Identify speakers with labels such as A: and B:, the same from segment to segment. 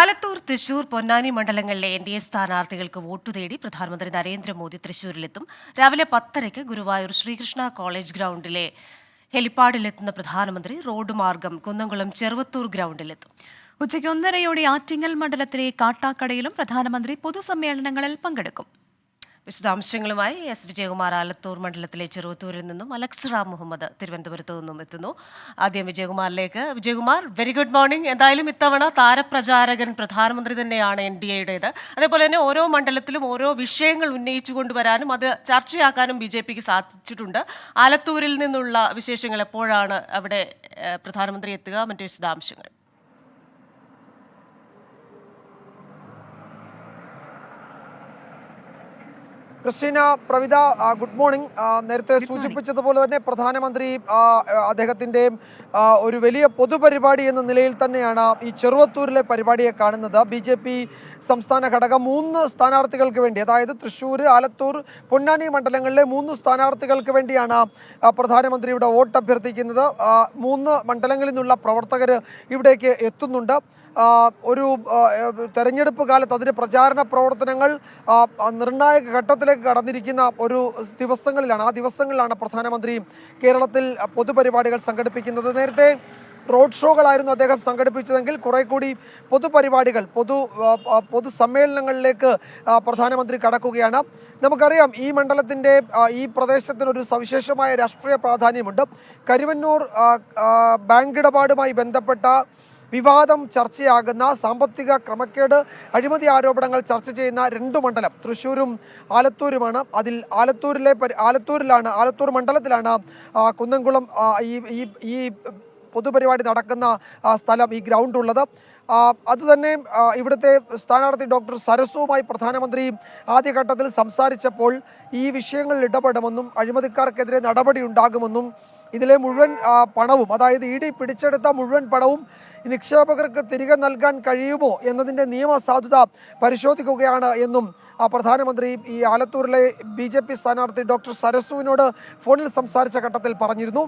A: ആലത്തൂർ തൃശൂർ പൊന്നാനി മണ്ഡലങ്ങളിലെ N D A സ്ഥാനാർത്ഥികൾക്ക് വോട്ടു തേടി പ്രധാനമന്ത്രി നരേന്ദ്രമോദി തൃശൂരിലെത്തും. രാവിലെ പത്തരയ്ക്ക് ഗുരുവായൂർ ശ്രീകൃഷ്ണ കോളേജ് ഗ്രൗണ്ടിലെ ഹെലിപ്പാഡിലെത്തുന്ന പ്രധാനമന്ത്രി റോഡ് മാർഗം കുന്നംകുളം ചെറുവത്തൂർ ഗ്രൗണ്ടിലെത്തും.
B: ഉച്ചയ്ക്ക് ഒന്നരയോടെ ആറ്റിങ്ങൽ മണ്ഡലത്തിലെ കാട്ടാക്കടയിലും പ്രധാനമന്ത്രി പൊതുസമ്മേളനങ്ങളിൽ പങ്കെടുക്കും.
A: വിശദാംശങ്ങളുമായി എസ്. വിജയകുമാർ ആലത്തൂർ മണ്ഡലത്തിലെ ചെറുവത്തൂരിൽ നിന്നും അലക്സ് റാം മുഹമ്മദ് തിരുവനന്തപുരത്തു നിന്നും എത്തുന്നു. ആദ്യം വിജയകുമാറിലേക്ക്. വിജയകുമാർ വെരി ഗുഡ് മോർണിംഗ് എന്തായാലും ഇത്തവണ താരപ്രചാരകൻ പ്രധാനമന്ത്രി തന്നെയാണ് എൻ ഡി എയുടേത്. അതേപോലെ തന്നെ ഓരോ മണ്ഡലത്തിലും ഓരോ വിഷയങ്ങൾ ഉന്നയിച്ചു കൊണ്ടുവരാനും അത് ചർച്ചയാക്കാനും ബി ജെ പിക്ക് സാധിച്ചിട്ടുണ്ട്. ആലത്തൂരിൽ നിന്നുള്ള വിശേഷങ്ങൾ എപ്പോഴാണ് അവിടെ പ്രധാനമന്ത്രി എത്തുക? മറ്റു വിശദാംശങ്ങൾ.
C: Christina Pravitha good morning. നേരത്തെ സൂചിപ്പിച്ചതുപോലെ തന്നെ പ്രധാനമന്ത്രി അദ്ദേഹത്തിന്റെയും ഒരു വലിയ പൊതുപരിപാടി എന്ന നിലയിൽ തന്നെയാണ് ഈ ചെറുവത്തൂരിലെ പരിപാടിയെ കാണുന്നത്. ബി ജെ പി സംസ്ഥാന ഘടകം മൂന്ന് സ്ഥാനാർത്ഥികൾക്ക് വേണ്ടി അതായത് തൃശ്ശൂർ ആലത്തൂർ പൊന്നാനി മണ്ഡലങ്ങളിലെ മൂന്ന് സ്ഥാനാർത്ഥികൾക്ക് വേണ്ടിയാണ് പ്രധാനമന്ത്രിയുടെ പ്രധാനമന്ത്രി ഇവിടെ വോട്ട് അഭ്യർത്ഥിക്കുന്നത്. മൂന്ന് മണ്ഡലങ്ങളിൽ നിന്നുള്ള പ്രവർത്തകർ ഇവിടേക്ക് എത്തുന്നുണ്ട്. ഒരു തെരഞ്ഞെടുപ്പ് കാലത്ത് അതിന്റെ പ്രചാരണ പ്രവർത്തനങ്ങൾ നിർണായക ഘട്ടത്തിലേക്ക് കടന്നിരിക്കുന്ന ഒരു ദിവസങ്ങളിലാണ്. ആ ദിവസങ്ങളിലാണ് പ്രധാനമന്ത്രി കേരളത്തിൽ പൊതുപരിപാടികൾ സംഘടിപ്പിക്കുന്നത്. നേരത്തെ റോഡ് ഷോകളായിരുന്നു അദ്ദേഹം സംഘടിപ്പിച്ചതെങ്കിൽ കുറെ കൂടി പൊതുപരിപാടികൾ പൊതു പൊതുസമ്മേളനങ്ങളിലേക്ക് പ്രധാനമന്ത്രി കടക്കുകയാണ്. നമുക്കറിയാം ഈ മണ്ഡലത്തിന്റെ ഈ പ്രദേശത്തിന് ഒരു സവിശേഷമായ രാഷ്ട്രീയ പ്രാധാന്യമുണ്ട്. കരുവന്നൂർ ബാങ്ക് ഇടപാടുമായി ബന്ധപ്പെട്ട വിവാദം ചർച്ചയാകുന്ന സാമ്പത്തിക ക്രമക്കേട് അഴിമതി ആരോപണങ്ങൾ ചർച്ച ചെയ്യുന്ന രണ്ട് മണ്ഡലം തൃശ്ശൂരും ആലത്തൂരുമാണ്. അതിൽ ആലത്തൂരിലെ ആലത്തൂരിലാണ് ആലത്തൂർ മണ്ഡലത്തിലാണ് കുന്നംകുളം ഈ ഈ പൊതുപരിപാടി നടക്കുന്ന സ്ഥലം ഈ ഗ്രൗണ്ട് ഉള്ളത്. അതുതന്നെ ഇവിടുത്തെ സ്ഥാനാർത്ഥി ഡോക്ടർ സരസുവുമായി പ്രധാനമന്ത്രി ആദ്യഘട്ടത്തിൽ സംസാരിച്ചപ്പോൾ ഈ വിഷയങ്ങളിൽ ഇടപെടുമെന്നും അഴിമതിക്കാർക്കെതിരെ നടപടി ഉണ്ടാകുമെന്നും ഇതിലെ മുഴുവൻ പണവും അതായത് ഇ ഡി പിടിച്ചെടുത്ത മുഴുവൻ പണവും നിക്ഷേപകർക്ക് തിരികെ നൽകാൻ കഴിയുമോ എന്നതിന്റെ നിയമസാധുത പരിശോധിക്കുകയാണ് എന്നും പ്രധാനമന്ത്രി ഈ ആലത്തൂരിലെ ബി ജെ പി സ്ഥാനാർത്ഥി ഡോക്ടർ സരസുവിനോട് ഫോണിൽ സംസാരിച്ച ഘട്ടത്തിൽ പറഞ്ഞിരുന്നു.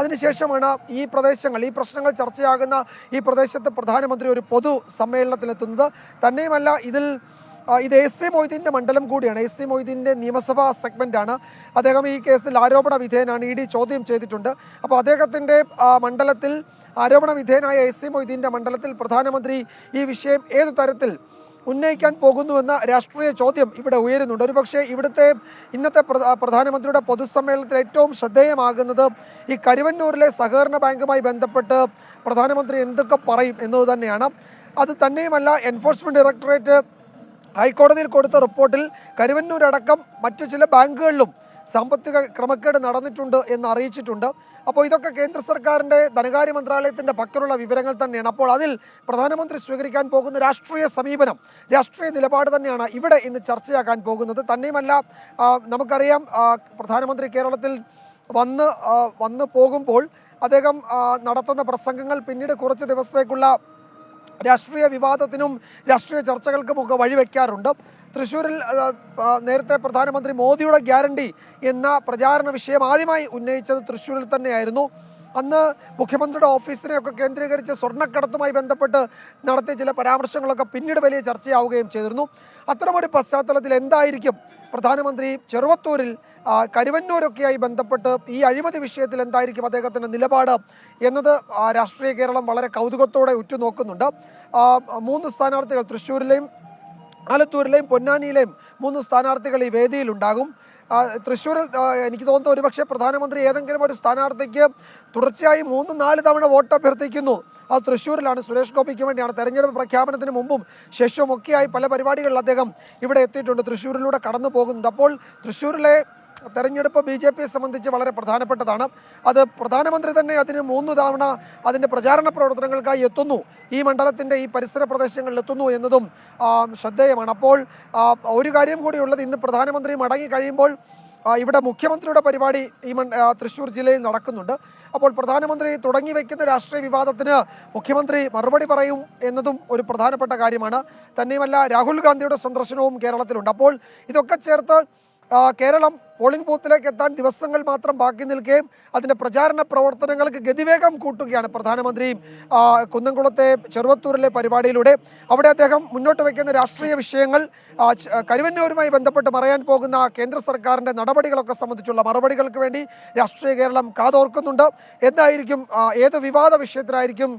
C: അതിനുശേഷമാണ് ഈ പ്രദേശങ്ങൾ ഈ പ്രശ്നങ്ങൾ ചർച്ചയാകുന്ന ഈ പ്രദേശത്ത് പ്രധാനമന്ത്രി ഒരു പൊതു സമ്മേളനത്തിലെത്തുന്നത്. തന്നെയുമല്ല ഇതിൽ ഇത് എ സി മൊയ്തീന്റെ മണ്ഡലം കൂടിയാണ്. എ സി മൊയ്തീന്റെ നിയമസഭാ സെഗ്മെന്റാണ് അദ്ദേഹം ഈ കേസിൽ ആരോപണ വിധേയനാണ്. ഇ ഡി ചോദ്യം ചെയ്തിട്ടുണ്ട്. അപ്പോൾ അദ്ദേഹത്തിന്റെ മണ്ഡലത്തിൽ ആരോപണ വിധേയനായ എ സി മൊയ്തീന്റെ മണ്ഡലത്തിൽ പ്രധാനമന്ത്രി ഈ വിഷയം ഏതു തരത്തിൽ ഉന്നയിക്കാൻ പോകുന്നുവെന്ന രാഷ്ട്രീയ ചോദ്യം ഇവിടെ ഉയരുന്നുണ്ട്. ഒരുപക്ഷെ ഇവിടുത്തെ ഇന്നത്തെ പ്രധ- പ്രധാനമന്ത്രിയുടെ പൊതുസമ്മേളനത്തിൽ ഏറ്റവും ശ്രദ്ധേയമാകുന്നത് ഈ കരുവന്നൂരിലെ സഹകരണ ബാങ്കുമായി ബന്ധപ്പെട്ട് പ്രധാനമന്ത്രി എന്തൊക്കെ പറയും എന്നത് തന്നെയാണ്. അത് തന്നെയുമല്ല എൻഫോഴ്സ്മെന്റ് ഡയറക്ടറേറ്റ് ഹൈക്കോടതിയിൽ കൊടുത്ത റിപ്പോർട്ടിൽ കരുവന്നൂരടക്കം മറ്റു ചില ബാങ്കുകളിലും സാമ്പത്തിക ക്രമക്കേട് നടന്നിട്ടുണ്ട് എന്ന് അറിയിച്ചിട്ടുണ്ട്. അപ്പോൾ ഇതൊക്കെ കേന്ദ്ര സർക്കാരിന്റെ ധനകാര്യ മന്ത്രാലയത്തിന്റെ പക്കലുള്ള വിവരങ്ങൾ തന്നെയാണ്. അപ്പോൾ അതിൽ പ്രധാനമന്ത്രി സ്വീകരിക്കാൻ പോകുന്ന രാഷ്ട്രീയ സമീപനം രാഷ്ട്രീയ നിലപാട് തന്നെയാണ് ഇവിടെ ഇന്ന് ചർച്ചയാക്കാൻ പോകുന്നത്. തന്നെയുമല്ല നമുക്കറിയാം പ്രധാനമന്ത്രി കേരളത്തിൽ വന്ന് വന്ന് പോകുമ്പോൾ അദ്ദേഹം നടത്തുന്ന പ്രസംഗങ്ങൾ പിന്നീട് കുറച്ച് ദിവസത്തേക്കുള്ള രാഷ്ട്രീയ വിവാദത്തിനും രാഷ്ട്രീയ ചർച്ചകൾക്കും ഒക്കെ വഴിവെക്കാറുണ്ട് തൃശ്ശൂരിൽ നേരത്തെ പ്രധാനമന്ത്രി മോദിയുടെ ഗ്യാരണ്ടി എന്ന പ്രചാരണ വിഷയം ആദ്യമായി ഉന്നയിച്ചത് തൃശ്ശൂരിൽ തന്നെയായിരുന്നു. അന്ന് മുഖ്യമന്ത്രിയുടെ ഓഫീസിനെയൊക്കെ കേന്ദ്രീകരിച്ച് സ്വർണക്കടത്തുമായി ബന്ധപ്പെട്ട് നടത്തിയ ചില പരാമർശങ്ങളൊക്കെ പിന്നീട് വലിയ ചർച്ചയാവുകയും ചെയ്തിരുന്നു. അത്തരമൊരു പശ്ചാത്തലത്തിൽ എന്തായിരിക്കും പ്രധാനമന്ത്രി ചെറുവത്തൂരിൽ കരുവന്നൂരൊക്കെയായി ബന്ധപ്പെട്ട് ഈ അഴിമതി വിഷയത്തിൽ എന്തായിരിക്കും അദ്ദേഹത്തിന്റെ നിലപാട് എന്നത് രാഷ്ട്രീയ കേരളം വളരെ കൗതുകത്തോടെ ഉറ്റുനോക്കുന്നുണ്ട്. മൂന്ന് സ്ഥാനാർത്ഥികൾ തൃശ്ശൂരിലെയും ആലത്തൂരിലെയും പൊന്നാനിയിലെയും മൂന്ന് സ്ഥാനാർത്ഥികൾ ഈ വേദിയിലുണ്ടാകും. തൃശ്ശൂരിൽ എനിക്ക് തോന്നുന്നു ഒരുപക്ഷെ പ്രധാനമന്ത്രി ഏതെങ്കിലും ഒരു സ്ഥാനാർത്ഥിക്ക് തുടർച്ചയായി മൂന്ന് നാല് തവണ വോട്ട് അഭ്യർത്ഥിക്കുന്നു. അത് തൃശ്ശൂരിലാണ്. സുരേഷ് ഗോപിക്ക് വേണ്ടിയാണ്. തെരഞ്ഞെടുപ്പ് പ്രഖ്യാപനത്തിന് മുമ്പും ശേഷവും ഒക്കെയായി പല പരിപാടികളിൽ അദ്ദേഹം ഇവിടെ എത്തിയിട്ടുണ്ട്. തൃശ്ശൂരിലൂടെ കടന്നു പോകുന്നുണ്ട് അപ്പോൾ തൃശ്ശൂരിലെ തെരഞ്ഞെടുപ്പ് ബി ജെ പിയെ സംബന്ധിച്ച് വളരെ പ്രധാനപ്പെട്ടതാണ്. അത് പ്രധാനമന്ത്രി തന്നെ അതിന് മൂന്ന് തവണ അതിന്റെ പ്രചാരണ പ്രവർത്തനങ്ങൾക്കായി എത്തുന്നു. ഈ മണ്ഡലത്തിന്റെ ഈ പരിസര പ്രദേശങ്ങളിൽ എത്തുന്നു എന്നതും ശ്രദ്ധേയമാണ്. അപ്പോൾ ഒരു കാര്യം കൂടി ഉള്ളത് ഇന്ന് പ്രധാനമന്ത്രി മടങ്ങി കഴിയുമ്പോൾ ഇവിടെ മുഖ്യമന്ത്രിയുടെ പരിപാടി ഈ തൃശ്ശൂർ ജില്ലയിൽ നടക്കുന്നുണ്ട്. അപ്പോൾ പ്രധാനമന്ത്രി തുടങ്ങി വയ്ക്കുന്ന രാഷ്ട്രീയ വിവാദത്തിന് മുഖ്യമന്ത്രി മറുപടി പറയും എന്നതും ഒരു പ്രധാനപ്പെട്ട കാര്യമാണ്. തന്നെയുമല്ല രാഹുൽ ഗാന്ധിയുടെ സന്ദർശനവും കേരളത്തിലുണ്ട്. അപ്പോൾ ഇതൊക്കെ ചേർത്ത് കേരളം പോളിംഗ് ബൂത്തിലേക്ക് എത്താൻ ദിവസങ്ങൾ മാത്രം ബാക്കി നിൽക്കുകയും അതിന്റെ പ്രചാരണ പ്രവർത്തനങ്ങൾക്ക് ഗതിവേഗം കൂട്ടുകയാണ് പ്രധാനമന്ത്രി. കുന്നംകുളത്തെ ചെറുവത്തൂരിലെ പരിപാടിയിലൂടെ. അവിടെ അദ്ദേഹം മുന്നോട്ട് വയ്ക്കുന്ന രാഷ്ട്രീയ വിഷയങ്ങൾ കരുവന്നൂരുമായി ബന്ധപ്പെട്ട് പറയാൻ പോകുന്ന കേന്ദ്ര സർക്കാരിന്റെ നടപടികളൊക്കെ സംബന്ധിച്ചുള്ള മറുപടികൾക്ക് വേണ്ടി രാഷ്ട്രീയ കേരളം കാതോർക്കുന്നുണ്ട്. എന്തായിരിക്കും ഏത് വിവാദ വിഷയത്തിലായിരിക്കും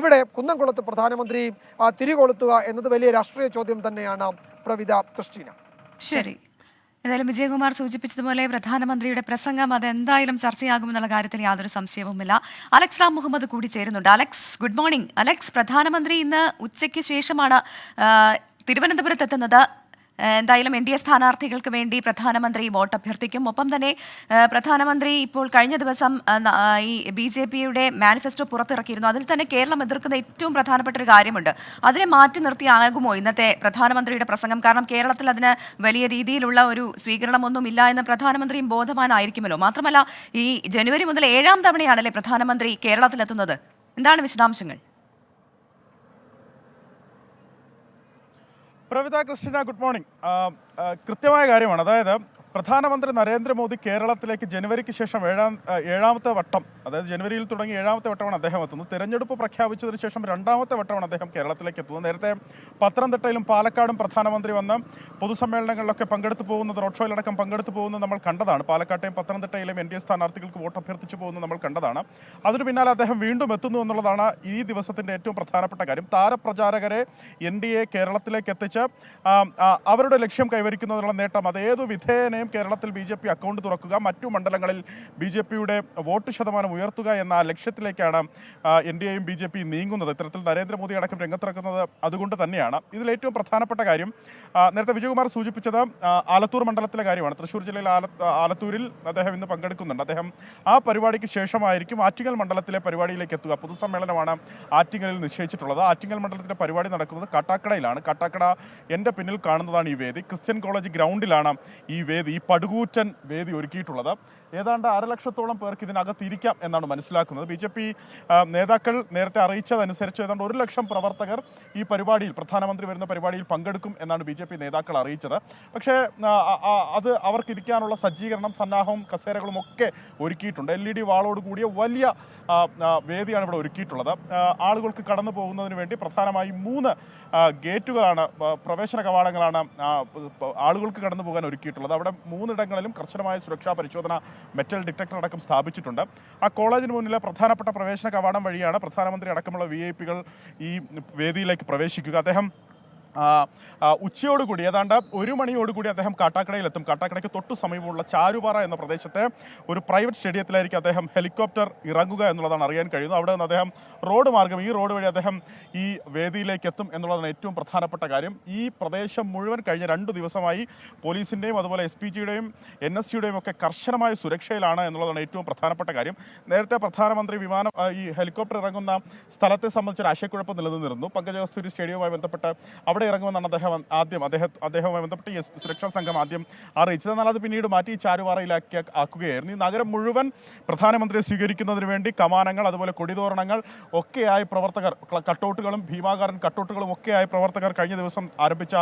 C: ഇവിടെ കുന്നംകുളത്ത് പ്രധാനമന്ത്രി തിരികൊളുത്തുക എന്നത് വലിയ രാഷ്ട്രീയ ചോദ്യം തന്നെയാണ്. പ്രവിത ക്രിസ്റ്റീന.
B: ശരി. എന്തായാലും വിജയകുമാർ സൂചിപ്പിച്ചതുപോലെ പ്രധാനമന്ത്രിയുടെ പ്രസംഗം അത് എന്തായാലും ചർച്ചയാകുമെന്നുള്ള കാര്യത്തിൽ യാതൊരു സംശയവുമില്ല. അലക്സ് റാം മുഹമ്മദ് കൂടി ചേരുന്നുണ്ട്. Alex good morning. അലക്സ് പ്രധാനമന്ത്രി ഇന്ന് ഉച്ചയ്ക്ക് ശേഷമാണ് തിരുവനന്തപുരത്ത് എത്തുന്നത് എന്തായാലും എൻ ഡി എ സ്ഥാനാർത്ഥികൾക്ക് വേണ്ടി പ്രധാനമന്ത്രി വോട്ട് അഭ്യർത്ഥിക്കും. ഒപ്പം തന്നെ പ്രധാനമന്ത്രി ഇപ്പോൾ കഴിഞ്ഞ ദിവസം ഈ ബി ജെ പിയുടെ മാനിഫെസ്റ്റോ പുറത്തിറക്കിയിരുന്നു. അതിൽ തന്നെ കേരളം എതിർക്കുന്ന ഏറ്റവും പ്രധാനപ്പെട്ട ഒരു കാര്യമുണ്ട്. അതിനെ മാറ്റി നിർത്തിയാകുമോ ഇന്നത്തെ പ്രധാനമന്ത്രിയുടെ പ്രസംഗം? കാരണം കേരളത്തിൽ അതിന് വലിയ രീതിയിലുള്ള ഒരു സ്വീകരണമൊന്നും ഇല്ല എന്ന് പ്രധാനമന്ത്രിയും ബോധവാനായിരിക്കുമല്ലോ. മാത്രമല്ല ഈ ജനുവരി മുതൽ ഏഴാം തവണയാണല്ലേ പ്രധാനമന്ത്രി കേരളത്തിലെത്തുന്നത്? എന്താണ് വിശദാംശങ്ങൾ?
D: Pravitha Krishna good morning. കൃത്യമായ കാര്യമാണ്. അതായത് പ്രധാനമന്ത്രി നരേന്ദ്രമോദി കേരളത്തിലേക്ക് ജനുവരിക്ക് ശേഷം ഏഴാം ഏഴാമത്തെ വട്ടം അതായത് ജനുവരിയിൽ തുടങ്ങി ഏഴാമത്തെ വട്ടമാണ് അദ്ദേഹം എത്തുന്നത്. തെരഞ്ഞെടുപ്പ് പ്രഖ്യാപിച്ചതിന് ശേഷം രണ്ടാമത്തെ വട്ടമാണ് അദ്ദേഹം കേരളത്തിലേക്ക് എത്തുന്നത്. നേരത്തെ പത്തനംതിട്ടയിലും പാലക്കാടും പ്രധാനമന്ത്രി വന്ന് പൊതുസമ്മേളനങ്ങളിലൊക്കെ പങ്കെടുത്തു പോകുന്നത് റോഡ് ഷോയിലടക്കം പങ്കെടുത്തു പോകുന്നത് നമ്മൾ കണ്ടതാണ്. പാലക്കാട്ടെയും പത്തനംതിട്ടയിലെയും എൻ ഡി എ സ്ഥാനാർത്ഥികൾക്ക് വോട്ട് അഭ്യർത്ഥിച്ചു പോകുന്നത് നമ്മൾ കണ്ടതാണ്. അതിനു പിന്നാലെ അദ്ദേഹം വീണ്ടും എത്തുന്നു എന്നുള്ളതാണ് ഈ ദിവസത്തിന്റെ ഏറ്റവും പ്രധാനപ്പെട്ട കാര്യം. താരപ്രചാരകരെ എൻ ഡി എ കേരളത്തിലേക്ക് എത്തിച്ച് അവരുടെ ലക്ഷ്യം കൈവരിക്കുന്നതിനുള്ള നേട്ടം അത് ഏതു വിധേയനെയും കേരളത്തിൽ ബി അക്കൗണ്ട് തുറക്കുക മറ്റു മണ്ഡലങ്ങളിൽ ബി വോട്ട് ശതമാനം ഉയർത്തുക എന്ന ലക്ഷ്യത്തിലേക്കാണ് എൻ ഡി എയും ബി ജെ പി നീങ്ങുന്നത്. ഇത്തരത്തിൽ നരേന്ദ്രമോദി അടക്കം രംഗത്തിറക്കുന്നത് അതുകൊണ്ട് തന്നെയാണ്. ഇതിൽ ഏറ്റവും പ്രധാനപ്പെട്ട കാര്യം നേരത്തെ വിജയകുമാർ സൂചിപ്പിച്ചത് ആലത്തൂർ മണ്ഡലത്തിലെ കാര്യമാണ്. തൃശ്ശൂർ ജില്ലയിൽ ആലത്തൂരിൽ അദ്ദേഹം ഇന്ന് പങ്കെടുക്കുന്നുണ്ട്. അദ്ദേഹം ആ പരിപാടിക്ക് ശേഷമായിരിക്കും ആറ്റിങ്ങൽ മണ്ഡലത്തിലെ പരിപാടിയിലേക്ക് എത്തുക. പൊതുസമ്മേളനമാണ് ആറ്റിങ്ങലിൽ നിശ്ചയിച്ചിട്ടുള്ളത്. ആറ്റിങ്ങൽ മണ്ഡലത്തിലെ പരിപാടി നടക്കുന്നത് കാട്ടാക്കടയിലാണ്. കാട്ടാക്കട എന്റെ പിന്നിൽ കാണുന്നതാണ് ഈ വേദി. ക്രിസ്ത്യൻ കോളേജ് ഗ്രൗണ്ടിലാണ് ഈ വേദി. ഈ പടുകൂറ്റൻ വേദി ഒരുക്കിയിട്ടുള്ളത്. ഏതാണ്ട് അരലക്ഷത്തോളം പേർക്ക് ഇതിനകത്ത് ഇരിക്കാം എന്നാണ് മനസ്സിലാക്കുന്നത്. ബി ജെ പി നേതാക്കൾ നേരത്തെ അറിയിച്ചതനുസരിച്ച് ഏതാണ്ട് ഒരു ലക്ഷം പ്രവർത്തകർ ഈ പരിപാടിയിൽ പ്രധാനമന്ത്രി വരുന്ന പരിപാടിയിൽ പങ്കെടുക്കും എന്നാണ് ബി ജെ പി നേതാക്കൾ അറിയിച്ചത്. പക്ഷേ അത് അവർക്ക് ഇരിക്കാനുള്ള സജ്ജീകരണം സന്നാഹവും കസേരകളും ഒക്കെ ഒരുക്കിയിട്ടുണ്ട്. എൽ ഇ ഡി വാളോട് കൂടിയ വലിയ വേദിയാണ് ഇവിടെ ഒരുക്കിയിട്ടുള്ളത്. ആളുകൾക്ക് കടന്നു പോകുന്നതിന് വേണ്ടി പ്രധാനമായും മൂന്ന് ഗേറ്റുകളാണ് പ്രവേശന കവാടങ്ങളാണ് ആളുകൾക്ക് കടന്നു പോകാൻ ഒരുക്കിയിട്ടുള്ളത്. അവിടെ മൂന്നിടങ്ങളിലും കർശനമായ സുരക്ഷാ പരിശോധന മെറ്റൽ ഡിറ്റക്ടർ അടക്കം സ്ഥാപിച്ചിട്ടുണ്ട്. ആ കോളേജിന് മുന്നിലെ പ്രധാനപ്പെട്ട പ്രവേശന കവാടം വഴിയാണ് പ്രധാനമന്ത്രി അടക്കമുള്ള വി ഐ പികൾ ഈ വേദിയിലേക്ക് പ്രവേശിക്കുക. അദ്ദേഹം ഉച്ചയോടുകൂടി ഏതാണ്ട് ഒരു മണിയോടുകൂടി അദ്ദേഹം കാട്ടാക്കടയിലെത്തും. കാട്ടാക്കടയ്ക്ക് തൊട്ടു സമീപമുള്ള ചാരുപാറ എന്ന പ്രദേശത്തെ ഒരു പ്രൈവറ്റ് സ്റ്റേഡിയത്തിലായിരിക്കും അദ്ദേഹം ഹെലികോപ്റ്റർ ഇറങ്ങുക എന്നുള്ളതാണ് അറിയാൻ കഴിയുന്നത്. അവിടെ നിന്ന് അദ്ദേഹം റോഡ് മാർഗം ഈ റോഡ് വഴി അദ്ദേഹം ഈ വേദിയിലേക്ക് എത്തും എന്നുള്ളതാണ് ഏറ്റവും പ്രധാനപ്പെട്ട കാര്യം. ഈ പ്രദേശം മുഴുവൻ കഴിഞ്ഞ രണ്ടു ദിവസമായി പോലീസിന്റെയും അതുപോലെ എസ് പി ജിയുടെയും എൻ എസ് സിയുടെയും ഒക്കെ കർശനമായ സുരക്ഷയിലാണ് എന്നുള്ളതാണ് ഏറ്റവും പ്രധാനപ്പെട്ട കാര്യം. നേരത്തെ പ്രധാനമന്ത്രി വിമാനം ഈ ഹെലികോപ്റ്റർ ഇറങ്ങുന്ന സ്ഥലത്തെ സംബന്ധിച്ചൊരു ആശയക്കുഴപ്പം നിലനിന്നിരുന്നു. പങ്കജകസ്തൂരി സ്റ്റേഡിയവുമായി ബന്ധപ്പെട്ട് അവിടെ ഇറങ്ങുമെന്നാണ് അദ്ദേഹം ആദ്യം അദ്ദേഹം അദ്ദേഹവുമായി ബന്ധപ്പെട്ട് ഈ സുരക്ഷാ സംഘം ആദ്യം അറിയിച്ചത്. എന്നാൽ അത് പിന്നീട് മാറ്റി ചാരുവാറയിലാക്കി ആക്കുകയായിരുന്നു. ഈ നഗരം മുഴുവൻ പ്രധാനമന്ത്രിയെ സ്വീകരിക്കുന്നതിന് വേണ്ടി കമാനങ്ങൾ അതുപോലെ കൊടിതോരണങ്ങൾ ഒക്കെയായി പ്രവർത്തകർ കട്ടൗട്ടുകളും ഭീമാകാരൻ കട്ടൗട്ടുകളും ഒക്കെയായി പ്രവർത്തകർ കഴിഞ്ഞ ദിവസം ആരംഭിച്ച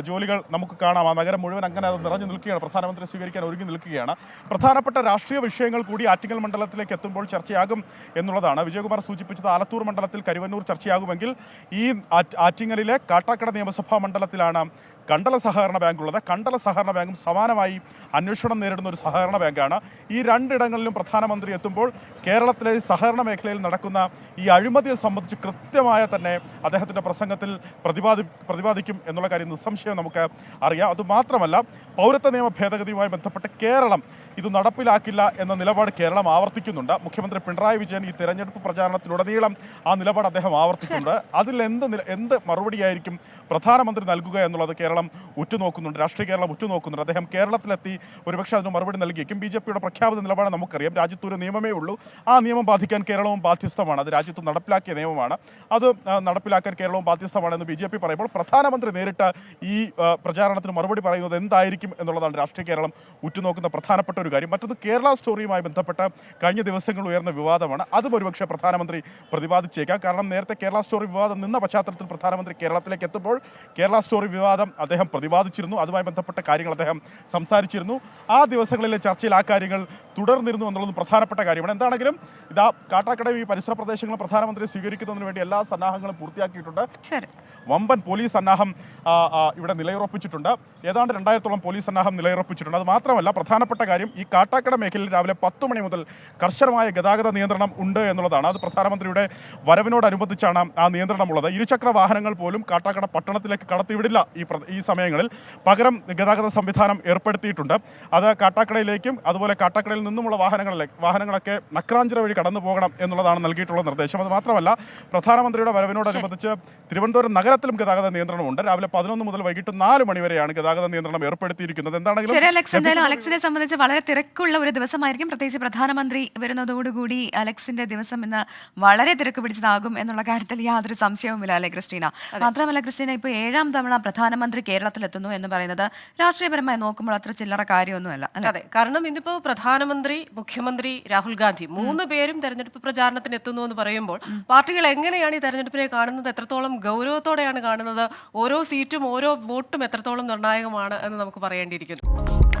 D: ജോലികൾ നമുക്ക് കാണാം. ആ നഗരം മുഴുവൻ അങ്ങനെ അത് നിറഞ്ഞു നിൽക്കുകയാണ്. പ്രധാനമന്ത്രി സ്വീകരിക്കാൻ ഒരുങ്ങി നിൽക്കുകയാണ്. പ്രധാനപ്പെട്ട രാഷ്ട്രീയ വിഷയങ്ങൾ കൂടി ആറ്റിങ്ങൽ മണ്ഡലത്തിലേക്ക് എത്തുമ്പോൾ ചർച്ചയാകും എന്നുള്ളതാണ്. വിജയകുമാർ സൂചിപ്പിച്ചത് ആലത്തൂർ മണ്ഡലത്തിൽ കരുവന്നൂർ ചർച്ചയാകുമെങ്കിൽ ഈ ആറ്റ്- ആറ്റിങ്ങലിലെ കാട്ടാക്കട നിയമസഭാ മണ്ഡലത്തിലാണ് കണ്ടല സഹകരണ ബാങ്ക് ഉള്ളത് കണ്ടല സഹകരണ ബാങ്കും സമാനമായി അന്വേഷണം നേരിടുന്ന ഒരു സഹകരണ ബാങ്കാണ്. ഈ രണ്ടിടങ്ങളിലും പ്രധാനമന്ത്രി എത്തുമ്പോൾ കേരളത്തിലെ സഹകരണ മേഖലയിൽ നടക്കുന്ന ഈ അഴിമതിയെ സംബന്ധിച്ച് കൃത്യമായ തന്നെ അദ്ദേഹത്തിന്റെ പ്രസംഗത്തിൽ പ്രതിപാദി പ്രതിപാദിക്കും എന്നുള്ള കാര്യം നിസ്സംശയം നമുക്ക് അറിയാം. അതുമാത്രമല്ല പൗരത്വ നിയമ ഭേദഗതിയുമായി ബന്ധപ്പെട്ട് കേരളം ഇത് നടപ്പിലാക്കില്ല എന്ന നിലപാട് കേരളം ആവർത്തിക്കുന്നുണ്ട്. മുഖ്യമന്ത്രി പിണറായി വിജയൻ ഈ തെരഞ്ഞെടുപ്പ് പ്രചാരണത്തിലുടനീളം ആ നിലപാട് അദ്ദേഹം ആവർത്തിക്കുന്നുണ്ട്. അതിൽ എന്ത് എന്ത് മറുപടിയായിരിക്കും പ്രധാനമന്ത്രി നൽകുക എന്നുള്ളത് കേരളം ഉറ്റുനോക്കുന്നുണ്ട് രാഷ്ട്രീയ കേരളം ഉറ്റുനോക്കുന്നുണ്ട്. അദ്ദേഹം കേരളത്തിലെത്തി ഒരുപക്ഷെ അതിന് മറുപടി നൽകിയേക്കും ബി ജെ പിയുടെ പ്രഖ്യാപിത നിലപാട് നമുക്കറിയാം. രാജ്യത്ത് ഒരു നിയമമേ ഉള്ളൂ. ആ നിയമം ബാധിക്കാൻ കേരളവും ബാധ്യസ്ഥമാണ്. അത് രാജ്യത്ത് നടപ്പിലാക്കിയ നിയമമാണ്. അത് നടപ്പിലാക്കാൻ കേരളവും ബാധ്യസ്ഥമാണെന്ന് ബി ജെ പി പറയുമ്പോൾ പ്രധാനമന്ത്രി നേരിട്ട് ഈ പ്രചാരണത്തിന് മറുപടി പറയുന്നത് എന്തായിരിക്കും എന്നുള്ളതാണ് രാഷ്ട്രീയ കേരളം ഉറ്റുനോക്കുന്ന പ്രധാനപ്പെട്ട ഒരു കാര്യം. മറ്റൊന്ന് കേരള സ്റ്റോറിയുമായി ബന്ധപ്പെട്ട കഴിഞ്ഞ ദിവസങ്ങളിൽ ഉയർന്ന വിവാദമാണ്. അതും ഒരുപക്ഷെ പ്രധാനമന്ത്രി പ്രതിപാദിച്ചേക്കാം. കാരണം നേരത്തെ കേരള സ്റ്റോറി വിവാദം നിന്ന പശ്ചാത്തലത്തിൽ പ്രധാനമന്ത്രി കേരളത്തിലേക്ക് എത്തുമ്പോൾ കേരള സ്റ്റോറി വിവാദം അദ്ദേഹം പ്രതിപാദിച്ചിരുന്നു. അതുമായി ബന്ധപ്പെട്ട കാര്യങ്ങൾ അദ്ദേഹം സംസാരിച്ചിരുന്നു. ആ ദിവസങ്ങളിലെ ചർച്ചയിൽ ആ കാര്യങ്ങൾ തുടർന്നിരുന്നു എന്നുള്ളത് പ്രധാനപ്പെട്ട കാര്യമാണ്. എന്താണെങ്കിലും ഇതാ കാട്ടാക്കടവ് ഈ പരിസര പ്രദേശങ്ങൾ പ്രധാനമന്ത്രി സ്വീകരിക്കുന്നതിന് വേണ്ടി എല്ലാ സന്നാഹങ്ങളും പൂർത്തിയാക്കിയിട്ടുണ്ട്. വമ്പൻ പോലീസ് സന്നാഹം ഇവിടെ നിലയുറപ്പിച്ചിട്ടുണ്ട്. ഏതാണ്ട് രണ്ടായിരത്തോളം പോലീസ് സന്നാഹം നിലയുറപ്പിച്ചിട്ടുണ്ട്. അത് മാത്രമല്ല പ്രധാനപ്പെട്ട കാര്യം ഈ കാട്ടാക്കട മേഖലയിൽ രാവിലെ പത്ത് മണി മുതൽ കർശനമായ ഗതാഗത നിയന്ത്രണം ഉണ്ട് എന്നുള്ളതാണ്. അത് പ്രധാനമന്ത്രിയുടെ വരവിനോടനുബന്ധിച്ചാണ് ആ നിയന്ത്രണമുള്ളത്. ഇരുചക്ര വാഹനങ്ങൾ പോലും കാട്ടാക്കട പട്ടണത്തിലേക്ക് കടത്തിവിടില്ല ഈ ഈ സമയങ്ങളിൽ പകരം ഗതാഗത സംവിധാനം ഏർപ്പെടുത്തിയിട്ടുണ്ട്. അത് കാട്ടാക്കടയിലേക്കും അതുപോലെ കാട്ടാക്കടയിൽ നിന്നുമുള്ള വാഹനങ്ങളിലെ വാഹനങ്ങളൊക്കെ നക്രാഞ്ചിറ വഴി കടന്നു പോകണം എന്നുള്ളതാണ് നൽകിയിട്ടുള്ള നിർദ്ദേശം. അത് മാത്രമല്ല പ്രധാനമന്ത്രിയുടെ വരവിനോടനുബന്ധിച്ച് തിരുവനന്തപുരം നഗരത്തിലും ഗതാഗത നിയന്ത്രണമുണ്ട്. രാവിലെ പതിനൊന്ന് മുതൽ വൈകിട്ട് നാല് മണി വരെയാണ് ഗതാഗത നിയന്ത്രണം ഏർപ്പെടുത്തിയിരിക്കുന്നത്. എന്താണെങ്കിലും
B: അലക്സിനെ സംബന്ധിച്ച് വളരെ തിരക്കുള്ള ഒരു ദിവസമായിരിക്കും. പ്രത്യേകിച്ച് പ്രധാനമന്ത്രി വരുന്നതോടുകൂടി അലക്സിന്റെ ദിവസം ഇന്ന് വളരെ തിരക്ക് പിടിച്ചതാകും എന്നുള്ള കാര്യത്തിൽ യാതൊരു സംശയവുമില്ല അല്ലെ ക്രിസ്റ്റീന? മാത്രമല്ല ക്രിസ്റ്റീന ഇപ്പൊ ഏഴാം തവണ പ്രധാനമന്ത്രി കേരളത്തിലെത്തുന്നു എന്ന് പറയുന്നത് രാഷ്ട്രീയപരമായി നോക്കുമ്പോൾ അത്ര ചില്ലറ കാര്യമൊന്നുമല്ല
A: അതെ കാരണം ഇന്നിപ്പോ പ്രധാനമന്ത്രി മുഖ്യമന്ത്രി രാഹുൽ ഗാന്ധി മൂന്ന് പേരും തെരഞ്ഞെടുപ്പ് പ്രചാരണത്തിന് എത്തുന്നു എന്ന് പറയുമ്പോൾ പാർട്ടികൾ എങ്ങനെയാണ് ഈ തെരഞ്ഞെടുപ്പിനെ കാണുന്നത്? എത്രത്തോളം ഗൗരവത്തോടെയാണ് കാണുന്നത്? ഓരോ സീറ്റും ഓരോ വോട്ടും എത്രത്തോളം നിർണായകമാണ് എന്ന് നമുക്ക് പറയേണ്ടിയിരിക്കുന്നു.